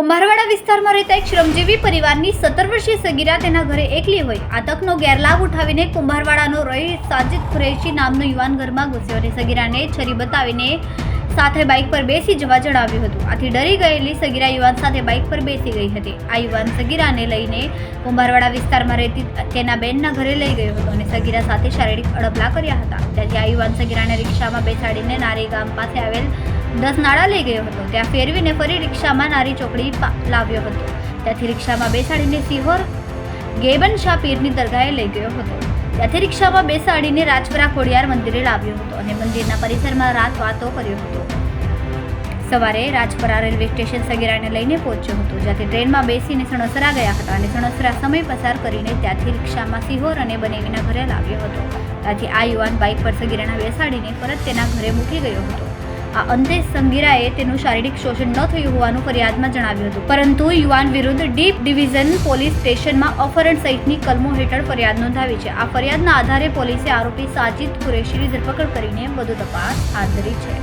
કુંભારવાડા વિસ્તારમાં રહેતા એક શ્રમજીવી પરિવારની સત્તર વર્ષીય સગીરા તેના ઘરે એકલી હોય. આ તકનો ગેરલાભ ઉઠાવીને કુંભારવાડાનો રહી સાજિદ ખુરૈશી નામનો યુવાન ઘરમાં ઘૂસ્યો અને સગીરાને છરી બતાવીને સાથે બાઇક પર બેસી જવા જણાવ્યું હતું. આથી ડરી ગયેલી સગીરા યુવાન સાથે બાઇક પર બેસી ગઈ હતી. આ યુવાન સગીરાને લઈને કુંભારવાડા વિસ્તારમાં રહેતી તેના બેનના ઘરે લઈ ગયો હતો અને સગીરા સાથે શારીરિક અડપલા કર્યા હતા. ત્યાંથી આ યુવાન સગીરાને રિક્ષામાં બેસાડીને નારી ગામ પાસે આવેલ દસ નાળા લઈ ગયો હતો. ત્યાં ફેરવીને ફરી રિક્ષામાં નારી ચોકડી લાવ્યો હતો. ત્યાંથી રિક્ષામાં બેસાડીને સિહોર ગેબન શાહ પીરની દરગાહે લઈ ગયો હતો. ત્યાંથી રિક્ષામાં બેસાડીને રાજપરા ખોડિયાર મંદિરે લાવ્યો હતો અને મંદિરના પરિસરમાં રાત વાતો કર્યો હતો. સવારે રાજપરા રેલવે સ્ટેશન સગીરાને લઈને પહોંચ્યો હતો, જ્યાંથી ટ્રેનમાં બેસીને સણોસરા ગયા હતા અને સણોસરા સમય પસાર કરીને ત્યાંથી રિક્ષામાં સિહોર અને બનેવીના ઘરે લાવ્યો હતો. ત્યાંથી આ યુવાન બાઇક પર સગીરાના બેસાડીને પરત તેના ઘરે મૂકી ગયો હતો. આ અંતે સંગીરાએ તેનું શારીરિક શોષણ ન થયું હોવાનું ફરિયાદમાં જણાવ્યું હતું. પરંતુ યુવાન વિરુદ્ધ ડીપ ડિવિઝન પોલીસ સ્ટેશનમાં અપહરણ સહિતની કલમો હેઠળ ફરિયાદ નોંધાવી છે. આ ફરિયાદના આધારે પોલીસે આરોપી સાજિદ કુરેશીની ધરપકડ કરીને વધુ તપાસ હાથ ધરી છે.